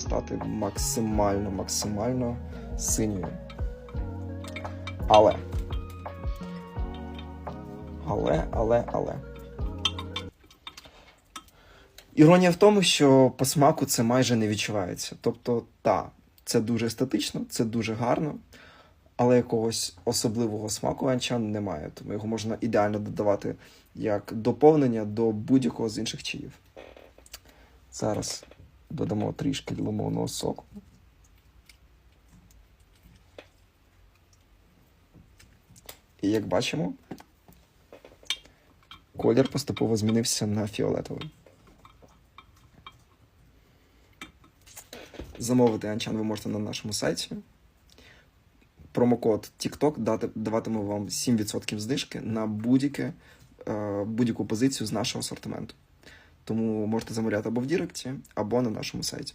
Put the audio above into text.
стати максимально, максимально синьою. Але. Але, але, але. Іронія в тому, що по смаку це майже не відчувається. Тобто, та, це дуже естетично, це дуже гарно, але якогось особливого смаку анчан немає, тому його можна ідеально додавати як доповнення до будь-якого з інших чаїв. Зараз додамо трішки лимонного соку. І як бачимо, колір поступово змінився на фіолетовий. Замовити анчан ви можете на нашому сайті. Промокод TikTok даватиме вам 7% знижки на е, будь-яку позицію з нашого асортименту. Тому можете замовляти або в Діректі, або на нашому сайті.